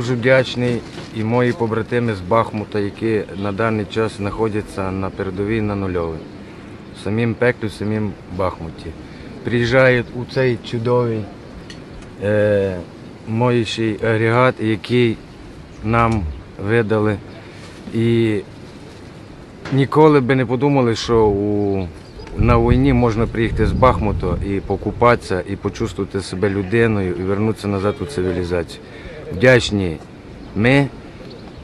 Дуже вдячний і мої побратими з Бахмута, які на даний час знаходяться на передовій на нульовій. В самім пеклі, в самім Бахмуті. Приїжджають у цей чудовий е, моючий агрегат, який нам видали. І ніколи би не подумали, що у, на війні можна приїхати з Бахмуту і покупатися, і почувствувати себе людиною, і вернутися назад у цивілізацію. Вдячні ми,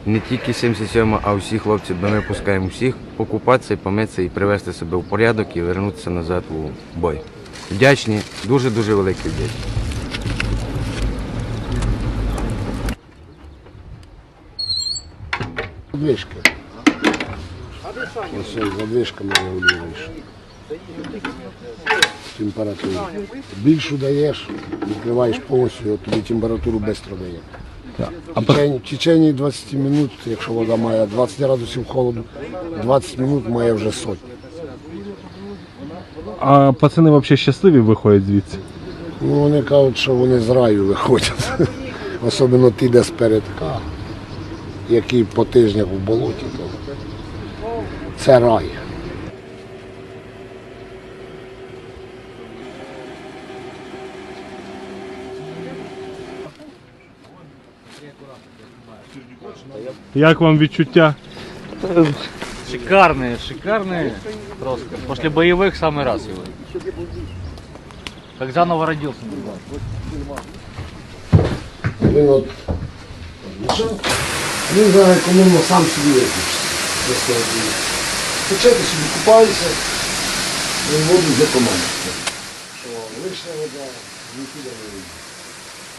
не тільки 77, а всі хлопці, бо ми пускаємо всіх покупатися, помитися, і привести себе в порядок і вернутися назад у бой. Вдячні, дуже-дуже великі вдячні. Задвижка. Ось задвижка регулюєш. Температуру. Більшу даєш, відкриваєш повністю, тобі температуру швидко дає. А В течение, в течение 20 минут, якщо вода має 20 градусів холоду, 20 минут має вже сотню. А пацани взагалі щасливі виходять звідси. Ну, вони кажуть, що вони з раю виходять. Особливо ти, де спередка, який по тижнях в болоті, то це рай. Як вам відчуття? Шикарные, шикарные. Просто. После боевых самый раз его. Как заново родился. Він от він зараз економно сам собі виключиться. Почати собі купаюся, він воду зекономиться. Що лишня вода нікуди не вийде.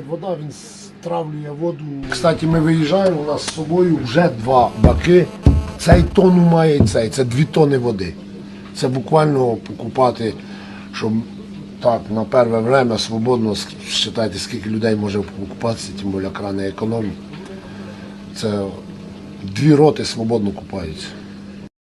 Вода він стравлює воду. Кстати, ми виїжджаємо, у нас з собою вже два баки. Цей тонну має цей. Це дві тони води. Це буквально покупати, щоб так, на перше время свободно считайте, скільки людей може покупатися, тим більше крани економії. Це дві роти свободно купаються.